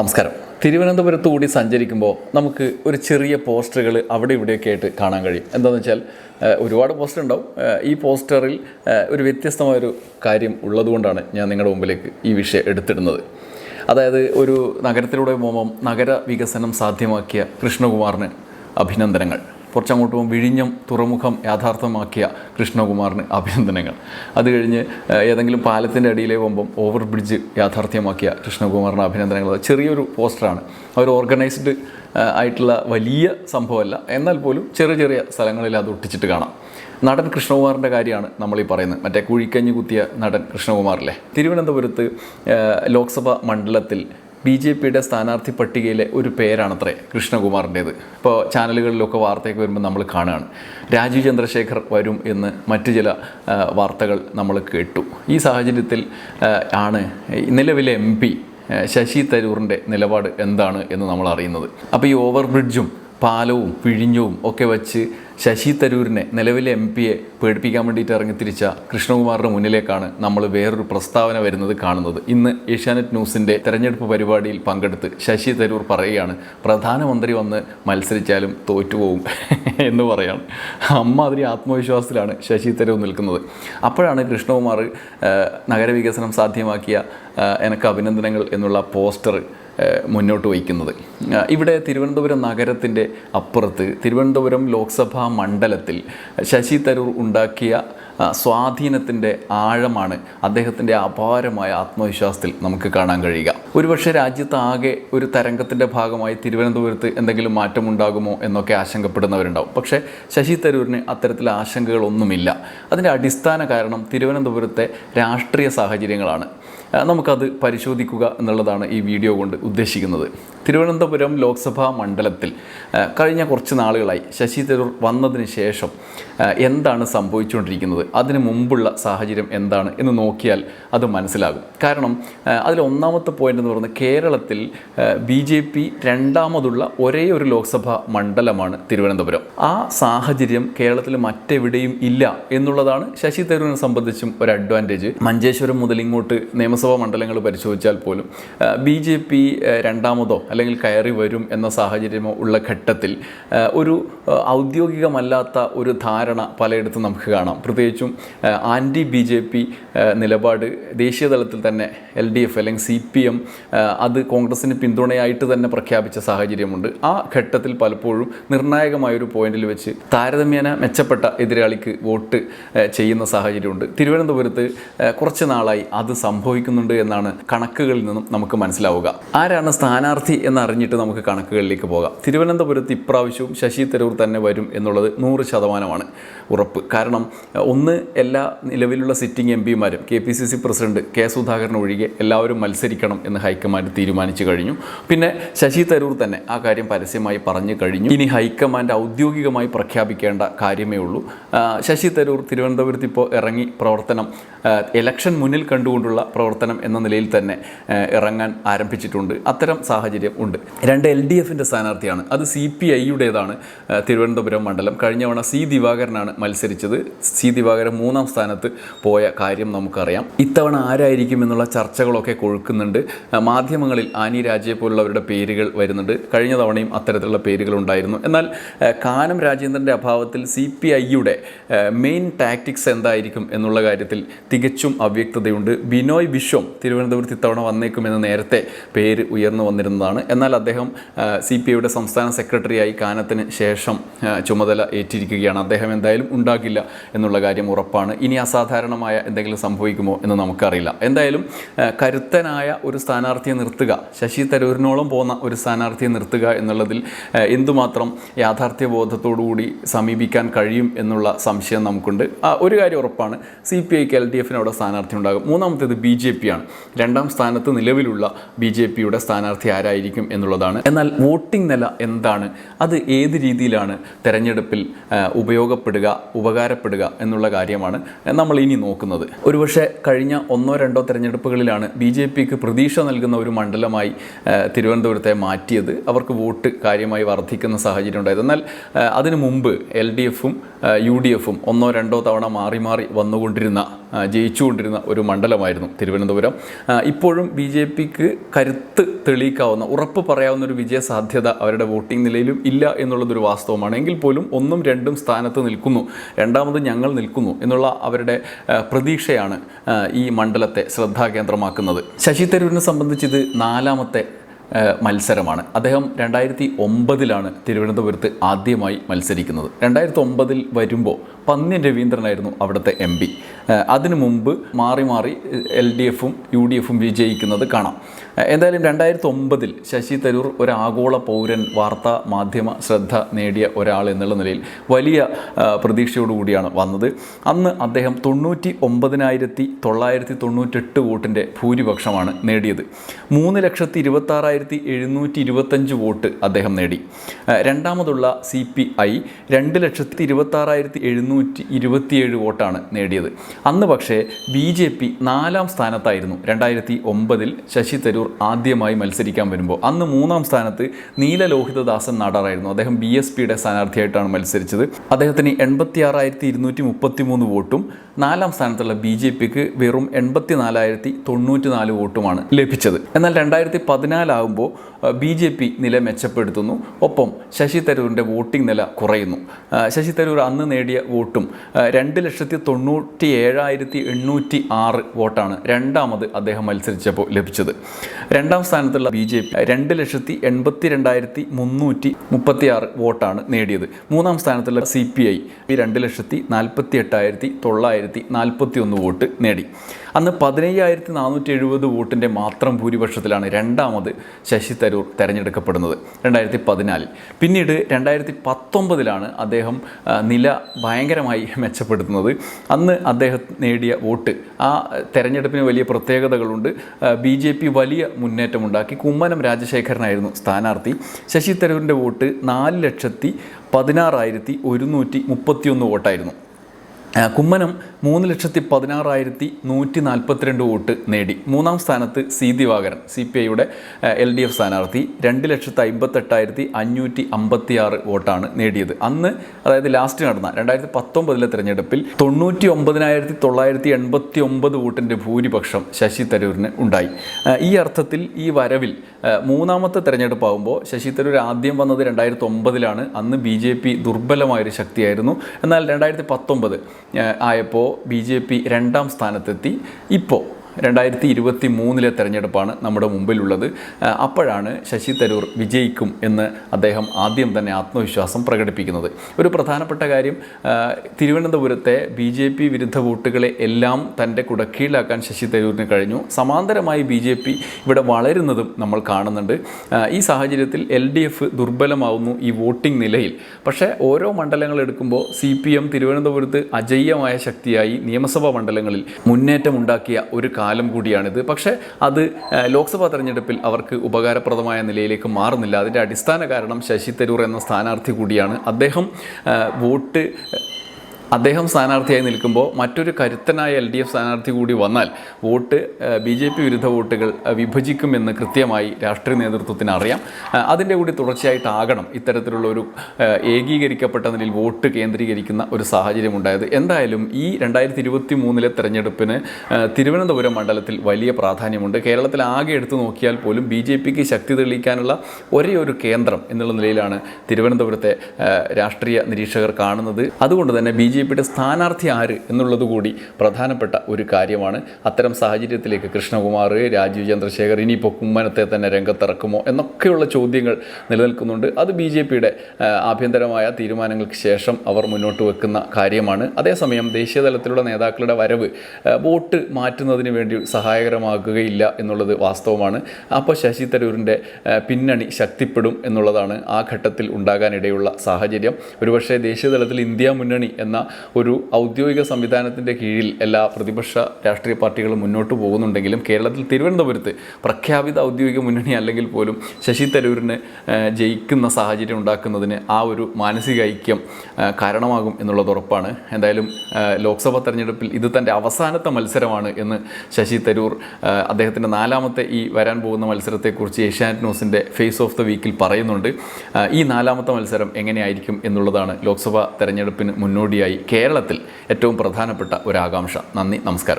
നമസ്കാരം. തിരുവനന്തപുരത്ത് കൂടി സഞ്ചരിക്കുമ്പോൾ നമുക്ക് ഒരു ചെറിയ പോസ്റ്ററുകൾ അവിടെ ഇവിടെയൊക്കെ ആയിട്ട് കാണാൻ കഴിയും. എന്താണെന്ന് വെച്ചാൽ ഒരുപാട് പോസ്റ്റർ ഉണ്ടാവും. ഈ പോസ്റ്ററിൽ ഒരു വ്യത്യസ്തമായൊരു കാര്യം ഉള്ളതുകൊണ്ടാണ് ഞാൻ നിങ്ങളുടെ മുമ്പിലേക്ക് ഈ വിഷയം എടുത്തിടുന്നത്. അതായത് ഒരു നഗരത്തിലൂടെ പോകുമ്പം നഗര വികസനം സാധ്യമാക്കിയ കൃഷ്ണകുമാറിന് അഭിനന്ദനങ്ങൾ. കുറച്ചങ്ങോട്ട് പോകും വിഴിഞ്ഞം തുറമുഖം യാഥാർത്ഥ്യമാക്കിയ കൃഷ്ണകുമാറിന് അഭിനന്ദനങ്ങൾ. അത് കഴിഞ്ഞ് ഏതെങ്കിലും പാലത്തിന്റെ അടിയിലേ പോകുമ്പം ഓവർ ബ്രിഡ്ജ് യാഥാർത്ഥ്യമാക്കിയ കൃഷ്ണകുമാറിന് അഭിനന്ദനങ്ങൾ. ചെറിയൊരു പോസ്റ്ററാണ്. അവർ ഓർഗനൈസ്ഡ് ആയിട്ടുള്ള വലിയ സംഭവമല്ല. എന്നാൽ പോലും ചെറിയ ചെറിയ സ്ഥലങ്ങളിൽ അത് ഒട്ടിച്ചിട്ട് കാണാം. നടൻ കൃഷ്ണകുമാറിന്റെ കാര്യമാണ് നമ്മളീ പറയുന്നത്. മറ്റേ കുഴിക്കഞ്ഞ് കുത്തിയ നടൻ കൃഷ്ണകുമാറിലെ തിരുവനന്തപുരത്ത് ലോക്സഭാ മണ്ഡലത്തിൽ ബി ജെ പിയുടെ സ്ഥാനാർത്ഥി പട്ടികയിലെ ഒരു പേരാണത്രേ കൃഷ്ണകുമാറിന്റേത്. ഇപ്പോൾ ചാനലുകളിലൊക്കെ വാർത്തയൊക്കെ വരുമ്പോൾ നമ്മൾ കാണുകയാണ്. രാജീവ് ചന്ദ്രശേഖർ വരും എന്ന് മറ്റു ചില വാർത്തകൾ നമ്മൾ കേട്ടു. ഈ സാഹചര്യത്തിൽ ആണ് നിലവിലെ എം പി ശശി തരൂറിന്റെ നിലപാട് എന്താണ് എന്ന് നമ്മൾ അറിയുന്നത്. അപ്പോൾ ഈ ഓവർ ബ്രിഡ്ജും പാലവും പിഴിഞ്ഞവും ഒക്കെ വച്ച് ശശി തരൂരിനെ നിലവിലെ എം പിയെ പേടിപ്പിക്കാൻ വേണ്ടിയിട്ട് ഇറങ്ങി തിരിച്ച കൃഷ്ണകുമാറിന്റെ മുന്നിലേക്കാണ് നമ്മൾ വേറൊരു പ്രസ്താവന വരുന്നത് കാണുന്നത്. ഇന്ന് ഏഷ്യാനെറ്റ് ന്യൂസിന്റെ തെരഞ്ഞെടുപ്പ് പരിപാടിയിൽ പങ്കെടുത്ത് ശശി തരൂർ പറയുകയാണ് പ്രധാനമന്ത്രി വന്ന് മത്സരിച്ചാലും തോറ്റുപോകും എന്ന് പറയാണ്. അമ്മാതിരി ആത്മവിശ്വാസത്തിലാണ് ശശി തരൂർ നിൽക്കുന്നത്. അപ്പോഴാണ് കൃഷ്ണകുമാർ നഗരവികസനം സാധ്യമാക്കിയ എനക്ക് അഭിനന്ദനങ്ങൾ എന്നുള്ള പോസ്റ്റർ മുന്നോട്ട് വയ്ക്കുന്നത്. ഇവിടെ തിരുവനന്തപുരം നഗരത്തിന്റെ അപ്പുറത്ത് തിരുവനന്തപുരം ലോക്സഭാ മണ്ഡലത്തിൽ ശശി തരൂർ ഉണ്ടാക്കിയ സ്വാധീനത്തിന്റെ ആഴമാണ് അദ്ദേഹത്തിന്റെ അപാരമായ ആത്മവിശ്വാസത്തിൽ നമുക്ക് കാണാൻ കഴിയുക. ഒരുപക്ഷെ രാജ്യത്ത് ആകെ ഒരു തരംഗത്തിന്റെ ഭാഗമായി തിരുവനന്തപുരത്ത് എന്തെങ്കിലും മാറ്റമുണ്ടാകുമോ എന്നൊക്കെ ആശങ്കപ്പെടുന്നവരുണ്ടാവും. പക്ഷേ ശശി തരൂരിന് അത്തരത്തിൽ ആശങ്കകളൊന്നുമില്ല. അതിന്റെ അടിസ്ഥാന കാരണം തിരുവനന്തപുരത്തെ രാഷ്ട്രീയ സാഹചര്യങ്ങളാണ്. നമുക്കത് പരിശോധിക്കുക എന്നുള്ളതാണ് ഈ വീഡിയോ കൊണ്ട് ഉദ്ദേശിക്കുന്നത്. തിരുവനന്തപുരം ലോക്സഭാ മണ്ഡലത്തിൽ കഴിഞ്ഞ കുറച്ച് നാളുകളായി ശശി തരൂർ വന്നതിന് ശേഷം എന്താണ് സംഭവിച്ചുകൊണ്ടിരിക്കുന്നത്? അതിന് മുമ്പുള്ള സാഹചര്യം എന്താണ് എന്ന് നോക്കിയാൽ അത് മനസ്സിലാകും. കാരണം അതിൽ ഒന്നാമത്തെ പോയിന്റ് എന്ന് പറയുന്നത് കേരളത്തിൽ ബി ജെ പി രണ്ടാമതുള്ള ഒരേ ഒരു ലോക്സഭാ മണ്ഡലമാണ് തിരുവനന്തപുരം. ആ സാഹചര്യം കേരളത്തിൽ മറ്റെവിടെയും ഇല്ല എന്നുള്ളതാണ് ശശി തരൂരിനെ സംബന്ധിച്ചും ഒരു അഡ്വാന്റേജ് മഞ്ചേശ്വരം മുതൽ ഇങ്ങോട്ട് നിയമസഭാ മണ്ഡലങ്ങൾ പരിശോധിച്ചാൽ പോലും ബി ജെ പി രണ്ടാമതോ അല്ലെങ്കിൽ കയറി വരും എന്ന സാഹചര്യമോ ഉള്ള ഘട്ടത്തിൽ ഒരു ഔദ്യോഗികമല്ലാത്ത ഒരു ധാരണ പലയിടത്തും നമുക്ക് കാണാം. പ്രത്യേകിച്ചും ആന്റി ബി ജെ പി നിലപാട് ദേശീയ തലത്തിൽ തന്നെ എൽ ഡി എഫ് അല്ലെങ്കിൽ സി പി എം അത് കോൺഗ്രസിന് പിന്തുണയായിട്ട് തന്നെ പ്രഖ്യാപിച്ച സാഹചര്യമുണ്ട്. ആ ഘട്ടത്തിൽ പലപ്പോഴും നിർണായകമായൊരു പോയിന്റിൽ വെച്ച് താരതമ്യേന മെച്ചപ്പെട്ട എതിരാളിക്ക് വോട്ട് ചെയ്യുന്ന സാഹചര്യമുണ്ട്. തിരുവനന്തപുരത്ത് കുറച്ച് നാളായി അത് സംഭവിക്കുന്നുണ്ട് എന്നാണ് കണക്കുകളിൽ നിന്നും നമുക്ക് മനസ്സിലാവുക. ആരാണ് സ്ഥാനാർത്ഥി എന്നറിഞ്ഞിട്ട് നമുക്ക് കണക്കുകളിലേക്ക് പോകാം. തിരുവനന്തപുരത്ത് ഇപ്രാവശ്യവും ശശി തരൂർ തന്നെ വരും എന്നുള്ളത് നൂറ് ശതമാനമാണ് ഉറപ്പ്. കാരണം ഒന്ന് എല്ലാ നിലവിലുള്ള sitting M പിമാരും K P C C president K Sudhakaran ഒഴികെ എല്ലാവരും മത്സരിക്കണം എന്ന് ഹൈക്കമാൻഡ് തീരുമാനിച്ചു കഴിഞ്ഞു. പിന്നെ ശശി തരൂർ തന്നെ ആ കാര്യം പരസ്യമായി പറഞ്ഞു കഴിഞ്ഞു. ഇനി ഹൈക്കമാൻഡ് ഔദ്യോഗികമായി പ്രഖ്യാപിക്കേണ്ട കാര്യമേ ഉള്ളൂ. ശശി തരൂർ തിരുവനന്തപുരത്ത് ഇപ്പോൾ ഇറങ്ങി പ്രവർത്തനം ഇലക്ഷൻ മുന്നിൽ കണ്ടുകൊണ്ടുള്ള പ്രവർത്തനം എന്ന നിലയിൽ തന്നെ ഇറങ്ങാൻ ആരംഭിച്ചിട്ടുണ്ട്. അത്തരം സാഹചര്യം ഉണ്ട്. രണ്ട് എൽ ഡി എഫിന്റെ സ്ഥാനാർത്ഥിയാണ്. അത് സി പി ഐയുടേതാണ് തിരുവനന്തപുരം മണ്ഡലം. കഴിഞ്ഞ തവണ സി ദിവാകരനാണ് മത്സരിച്ചത്. സി ദിവാകരൻ മൂന്നാം സ്ഥാനത്ത് പോയ കാര്യം നമുക്കറിയാം. ഇത്തവണ ആരായിരിക്കും എന്നുള്ള ചർച്ചകളൊക്കെ കൊഴുക്കുന്നുണ്ട്. മാധ്യമങ്ങളിൽ ആനി രാജയെ പോലുള്ളവരുടെ പേരുകൾ വരുന്നുണ്ട്. കഴിഞ്ഞ തവണയും അത്തരത്തിലുള്ള പേരുകൾ ഉണ്ടായിരുന്നു. എന്നാൽ കാനം രാജേന്ദ്രന്റെ അഭാവത്തിൽ സി പി ഐയുടെ മെയിൻ ടാക്ടിക്സ് എന്തായിരിക്കും എന്നുള്ള കാര്യത്തിൽ തികച്ചും അവ്യക്തതയുണ്ട്. ബിനോയ് വിശ്വം തിരുവനന്തപുരത്ത് ഇത്തവണ വന്നേക്കുമെന്ന് നേരത്തെ പേര് ഉയർന്നു വന്നിരുന്നതാണ്. എന്നാൽ അദ്ദേഹം സി പി ഐയുടെ സംസ്ഥാന സെക്രട്ടറിയായി കാനത്തിന് ശേഷം ചുമതല ഏറ്റിരിക്കുകയാണ്. അദ്ദേഹം എന്തായാലും ഉണ്ടാകില്ല എന്നുള്ള കാര്യം ഉറപ്പാണ്. ഇനി അസാധാരണമായ എന്തെങ്കിലും സംഭവിക്കുമോ എന്ന് നമുക്കറിയില്ല. എന്തായാലും കരുത്തനായ ഒരു സ്ഥാനാർത്ഥിയെ നിർത്തുക ശശി തരൂരിനോളം പോകുന്ന ഒരു സ്ഥാനാർത്ഥിയെ നിർത്തുക എന്നുള്ളതിൽ എന്തുമാത്രം യാഥാർത്ഥ്യ ബോധത്തോടുകൂടി സമീപിക്കാൻ കഴിയും എന്നുള്ള സംശയം നമുക്കുണ്ട്. ഒരു കാര്യം ഉറപ്പാണ്. സി പി ഐക്ക് എൽ ഡി എഫിന് അവിടെ സ്ഥാനാർത്ഥി ഉണ്ടാകും മൂന്നാമത്തേത് ബി ജെ പി ആണ് രണ്ടാം സ്ഥാനത്ത് നിലവിലുള്ള ബി ജെ പിയുടെ സ്ഥാനാർത്ഥി ആരായിരിക്കും എന്നുള്ളതാണ്. എന്നാൽ വോട്ടിംഗ് നില എന്താണ്? അത് ഏത് രീതിയിലാണ് തെരഞ്ഞെടുപ്പിൽ ഉപയോഗപ്പെടുക ഉപകാരപ്പെടുക എന്നുള്ള കാര്യമാണ് നമ്മൾ ഇനി നോക്കുന്നത്. ഒരുപക്ഷെ കഴിഞ്ഞ ഒന്നോ രണ്ടോ തെരഞ്ഞെടുപ്പുകളിലാണ് ബി ജെ പിക്ക് പ്രതീക്ഷ നൽകുന്ന ഒരു മണ്ഡലമായി തിരുവനന്തപുരത്തെ മാറ്റിയത്. അവർക്ക് വോട്ട് കാര്യമായി വർദ്ധിക്കുന്ന സാഹചര്യം ഉണ്ടായത്. എന്നാൽ അതിനു മുമ്പ് എൽ ഡി എഫും യു ഡി എഫും ഒന്നോ രണ്ടോ തവണ മാറി മാറി വന്നുകൊണ്ടിരുന്ന ജയിച്ചുകൊണ്ടിരുന്ന ഒരു മണ്ഡലമായിരുന്നു തിരുവനന്തപുരം. ഇപ്പോഴും ബി ജെ പിക്ക് കരുത്ത് തെളിയിക്കാവുന്ന ഉറപ്പ് പറയാവുന്ന ഒരു വിജയ സാധ്യത അവരുടെ വോട്ടിംഗ് നിലയിലും ഇല്ല എന്നുള്ളതൊരു വാസ്തവമാണ്. എങ്കിൽ പോലും ഒന്നും രണ്ടും സ്ഥാനത്ത് നിൽക്കുന്നു രണ്ടാമത് ഞങ്ങൾ നിൽക്കുന്നു എന്നുള്ള അവരുടെ പ്രതീക്ഷയാണ് ഈ മണ്ഡലത്തെ ശ്രദ്ധാകേന്ദ്രമാക്കുന്നത്. ശശി തരൂരിനെ സംബന്ധിച്ച് ഇത് നാലാമത്തെ മത്സരമാണ്. അദ്ദേഹം രണ്ടായിരത്തി ഒമ്പതിലാണ് തിരുവനന്തപുരത്ത് ആദ്യമായി മത്സരിക്കുന്നത്. രണ്ടായിരത്തി ഒമ്പതിൽ വരുമ്പോൾ പന്ന്യൻ രവീന്ദ്രനായിരുന്നു അവിടുത്തെ എം പി. അതിനു മുമ്പ് മാറി മാറി എൽ ഡി എഫും യു ഡി എഫും വിജയിക്കുന്നത് കാണാം. എന്തായാലും രണ്ടായിരത്തി ഒമ്പതിൽ ശശി തരൂർ ഒരു ആഗോള പൗരൻ വാർത്താ മാധ്യമ ശ്രദ്ധ നേടിയ ഒരാൾ എന്നുള്ള നിലയിൽ വലിയ പ്രതീക്ഷയോടുകൂടിയാണ് വന്നത്. അന്ന് അദ്ദേഹം തൊണ്ണൂറ്റി ഒമ്പതിനായിരത്തി തൊള്ളായിരത്തി തൊണ്ണൂറ്റെട്ട് വോട്ടിന്റെ ഭൂരിപക്ഷമാണ് നേടിയത്. മൂന്ന് ലക്ഷത്തി ഇരുപത്താറായിരത്തി എഴുന്നൂറ്റി ഇരുപത്തഞ്ച് വോട്ട് അദ്ദേഹം നേടി. രണ്ടാമതുള്ള സി പി ഐ രണ്ട് ലക്ഷത്തി ഇരുപത്താറായിരത്തി എഴുന്നൂറ്റി ഇരുപത്തിയേഴ് വോട്ടാണ് നേടിയത്. അന്ന് പക്ഷേ ബി ജെ പി നാലാം സ്ഥാനത്തായിരുന്നു. രണ്ടായിരത്തി ഒമ്പതിൽ ശശി തരൂർ ആദ്യമായി മത്സരിക്കാൻ വരുമ്പോൾ. അന്ന് മൂന്നാം സ്ഥാനത്ത് നീലലോഹിതദാസൻ നാടാറായിരുന്നു. അദ്ദേഹം ബി എസ് പിയുടെ സ്ഥാനാർത്ഥിയായിട്ടാണ് മത്സരിച്ചത്. അദ്ദേഹത്തിന് എൺപത്തി ആറായിരത്തി ഇരുന്നൂറ്റി മുപ്പത്തി മൂന്ന് വോട്ടും നാലാം സ്ഥാനത്തുള്ള ബി ജെ പിക്ക് വെറും എൺപത്തി നാലായിരത്തി തൊണ്ണൂറ്റി നാല് വോട്ടുമാണ് ലഭിച്ചത്. എന്നാൽ രണ്ടായിരത്തി പതിനാലാകുമ്പോൾ ബി ജെ പി നില മെച്ചപ്പെടുത്തുന്നു. ഒപ്പം ശശി തരൂരിന്റെ വോട്ടിംഗ് നില കുറയുന്നു. ശശി തരൂർ അന്ന് നേടിയ വോട്ടും രണ്ട് ലക്ഷത്തി തൊണ്ണൂറ്റി ഏഴായിരത്തി എണ്ണൂറ്റി ആറ് വോട്ടാണ് രണ്ടാമത് അദ്ദേഹം മത്സരിച്ചപ്പോൾ ലഭിച്ചത്. രണ്ടാം സ്ഥാനത്തുള്ള ബി ജെ പി രണ്ട് ലക്ഷത്തി എൺപത്തി രണ്ടായിരത്തി മുന്നൂറ്റി മുപ്പത്തി ആറ് വോട്ടാണ് നേടിയത്. മൂന്നാം സ്ഥാനത്തുള്ള സി പി ഐ രണ്ട് ലക്ഷത്തി നാൽപ്പത്തി എട്ടായിരത്തി തൊള്ളായിരത്തി നാൽപ്പത്തി ഒന്ന് വോട്ട് നേടി. അന്ന് പതിനയ്യായിരത്തി നാനൂറ്റി എഴുപത് വോട്ടിന്റെ മാത്രം ഭൂരിപക്ഷത്തിലാണ് രണ്ടാമത് ശശി തരൂർ തെരഞ്ഞെടുക്കപ്പെടുന്നത് രണ്ടായിരത്തി പതിനാലിൽ പിന്നീട് രണ്ടായിരത്തി പത്തൊമ്പതിലാണ് അദ്ദേഹം നില ഭയങ്കരമായി മെച്ചപ്പെടുത്തുന്നത്. അന്ന് അദ്ദേഹം നേടിയ വോട്ട് ആ തെരഞ്ഞെടുപ്പിന് വലിയ പ്രത്യേകതകളുണ്ട്. ബി ജെ പി വലിയ മുന്നേറ്റമുണ്ടാക്കി. കുമ്മനം രാജശേഖരനായിരുന്നു സ്ഥാനാർത്ഥി. ശശി തരൂരിന്റെ വോട്ട് നാല് ലക്ഷത്തി പതിനാറായിരത്തി ഒരുന്നൂറ്റി മുപ്പത്തിയൊന്ന് വോട്ടായിരുന്നു. കുമ്മനം മൂന്ന് ലക്ഷത്തി പതിനാറായിരത്തി നൂറ്റി നാൽപ്പത്തിരണ്ട് വോട്ട് നേടി. മൂന്നാം സ്ഥാനത്ത് സി ദിവാകരൻ സി പി ഐയുടെ എൽ ഡി എഫ് സ്ഥാനാർത്ഥി. രണ്ട് ലക്ഷത്തി അമ്പത്തെട്ടായിരത്തി അഞ്ഞൂറ്റി അമ്പത്തി ആറ് വോട്ടാണ് നേടിയത്. അന്ന് അതായത് ലാസ്റ്റ് നടന്ന രണ്ടായിരത്തി പത്തൊമ്പതിലെ തെരഞ്ഞെടുപ്പിൽ തൊണ്ണൂറ്റി ഒമ്പതിനായിരത്തി തൊള്ളായിരത്തി എൺപത്തി ഒമ്പത് വോട്ടിന്റെ ഭൂരിപക്ഷം ശശി തരൂരിന് ഉണ്ടായി. ഈ അർത്ഥത്തിൽ ഈ വരവിൽ മൂന്നാമത്തെ തെരഞ്ഞെടുപ്പാകുമ്പോൾ ശശി തരൂർ ആദ്യം വന്നത് രണ്ടായിരത്തി ഒമ്പതിലാണ് അന്ന് ബി ജെ പി ദുർബലമായൊരു ശക്തിയായിരുന്നു. എന്നാൽ രണ്ടായിരത്തി പത്തൊമ്പത് ആയപ്പോൾ ബി ജെ പി രണ്ടാം സ്ഥാനത്തെത്തി. ഇപ്പോൾ രണ്ടായിരത്തി ഇരുപത്തി മൂന്നിലെ തെരഞ്ഞെടുപ്പാണ് നമ്മുടെ മുമ്പിലുള്ളത്. അപ്പോഴാണ് ശശി തരൂർ വിജയിക്കും എന്ന് അദ്ദേഹം ആദ്യം തന്നെ ആത്മവിശ്വാസം പ്രകടിപ്പിക്കുന്നത്. ഒരു പ്രധാനപ്പെട്ട കാര്യം തിരുവനന്തപുരത്തെ ബി ജെ പി വിരുദ്ധ വോട്ടുകളെ എല്ലാം തന്റെ കുടക്കീഴിലാക്കാൻ ശശി തരൂരിന് കഴിഞ്ഞു. സമാന്തരമായി ബി ജെ പി ഇവിടെ വളരുന്നതും നമ്മൾ കാണുന്നുണ്ട്. ഈ സാഹചര്യത്തിൽ എൽ ഡി എഫ് ദുർബലമാവുന്നു ഈ വോട്ടിംഗ് നിലയിൽ. പക്ഷേ ഓരോ മണ്ഡലങ്ങൾ എടുക്കുമ്പോൾ സി പി എം തിരുവനന്തപുരത്ത് അജയ്യമായ ശക്തിയായി നിയമസഭാ മണ്ഡലങ്ങളിൽ മുന്നേറ്റമുണ്ടാക്കിയ ഒരു കാലം കൂടിയാണിത്. പക്ഷേ അത് ലോക്സഭാ തെരഞ്ഞെടുപ്പിൽ അവർക്ക് ഉപകാരപ്രദമായ നിലയിലേക്ക് മാറുന്നില്ല. അതിന്റെ അടിസ്ഥാന കാരണം ശശി തരൂർ എന്ന സ്ഥാനാർത്ഥി കൂടിയാണ്. അദ്ദേഹം വോട്ട് അദ്ദേഹം സ്ഥാനാർത്ഥിയായി നിൽക്കുമ്പോൾ മറ്റൊരു കരുത്തനായ എൽ ഡി എഫ് സ്ഥാനാർത്ഥി കൂടി വന്നാൽ വോട്ട് ബി ജെ പി വിരുദ്ധ വോട്ടുകൾ വിഭജിക്കുമെന്ന് കൃത്യമായി രാഷ്ട്രീയ നേതൃത്വത്തിന് അറിയാം. അതിന്റെ കൂടി തുടർച്ചയായിട്ടാകണം ഇത്തരത്തിലുള്ള ഒരു ഏകീകരിക്കപ്പെട്ട നിലയിൽ വോട്ട് കേന്ദ്രീകരിക്കുന്ന ഒരു സാഹചര്യം ഉണ്ടായത്. എന്തായാലും ഈ രണ്ടായിരത്തി ഇരുപത്തി മൂന്നിലെ തെരഞ്ഞെടുപ്പിന് തിരുവനന്തപുരം മണ്ഡലത്തിൽ വലിയ പ്രാധാന്യമുണ്ട്. കേരളത്തിൽ ആകെ എടുത്തു നോക്കിയാൽ പോലും ബി ജെ പിക്ക് ശക്തി തെളിയിക്കാനുള്ള ഒരേ ഒരു കേന്ദ്രം എന്നുള്ള നിലയിലാണ് തിരുവനന്തപുരത്തെ രാഷ്ട്രീയ നിരീക്ഷകർ കാണുന്നത്. അതുകൊണ്ട് തന്നെ ബി ജെ പിയുടെ സ്ഥാനാർത്ഥി ആര് എന്നുള്ളത് കൂടി പ്രധാനപ്പെട്ട ഒരു കാര്യമാണ്. അത്തരം സാഹചര്യത്തിലേക്ക് കൃഷ്ണകുമാർ രാജീവ് ചന്ദ്രശേഖർ ഇനിയിപ്പോൾ കുമ്മനത്തെ തന്നെ രംഗത്തിറക്കുമോ എന്നൊക്കെയുള്ള ചോദ്യങ്ങൾ നിലനിൽക്കുന്നുണ്ട്. അത് ബി ജെ പിയുടെ ആഭ്യന്തരമായ തീരുമാനങ്ങൾക്ക് ശേഷം അവർ മുന്നോട്ട് വെക്കുന്ന കാര്യമാണ്. അതേസമയം ദേശീയ തലത്തിലുള്ള നേതാക്കളുടെ വരവ് വോട്ട് മാറ്റുന്നതിന് വേണ്ടി സഹായകരമാകുകയില്ല എന്നുള്ളത് വാസ്തവമാണ്. അപ്പോൾ ശശി തരൂരിന്റെ പിന്നണി ശക്തിപ്പെടും എന്നുള്ളതാണ് ആ ഘട്ടത്തിൽ ഉണ്ടാകാനിടയുള്ള സാഹചര്യം. ഒരുപക്ഷെ ദേശീയ തലത്തിൽ ഇന്ത്യ മുന്നണി എന്ന ഒരു ഔദ്യോഗിക സംവിധാനത്തിന്റെ കീഴിൽ എല്ലാ പ്രതിപക്ഷ രാഷ്ട്രീയ പാർട്ടികളും മുന്നോട്ട് പോകുന്നുണ്ടെങ്കിലും കേരളത്തിൽ തിരുവനന്തപുരത്ത് പ്രഖ്യാപിത ഔദ്യോഗിക മുന്നണി അല്ലെങ്കിൽ പോലും ശശി തരൂരിന് ജയിക്കുന്ന സാഹചര്യം ഉണ്ടാക്കുന്നതിന് ആ ഒരു മാനസിക ഐക്യം കാരണമാകും എന്നുള്ളത് ഉറപ്പാണ്. എന്തായാലും ലോക്സഭാ തെരഞ്ഞെടുപ്പിൽ ഇത് തന്റെ അവസാനത്തെ മത്സരമാണ് എന്ന് ശശി തരൂർ അദ്ദേഹത്തിന്റെ നാലാമത്തെ ഈ വരാൻ പോകുന്ന മത്സരത്തെക്കുറിച്ച് ഏഷ്യാനെറ്റ് ന്യൂസിന്റെ ഫേസ് ഓഫ് ദ വീക്കിൽ പറയുന്നുണ്ട്. ഈ നാലാമത്തെ മത്സരം എങ്ങനെയായിരിക്കും എന്നുള്ളതാണ് ലോക്സഭാ തെരഞ്ഞെടുപ്പിന് മുന്നോടിയായി കേരളത്തിൽ ഏറ്റവും പ്രധാനപ്പെട്ട ഒരു ആകാംക്ഷ. നന്ദി നമസ്കാരം.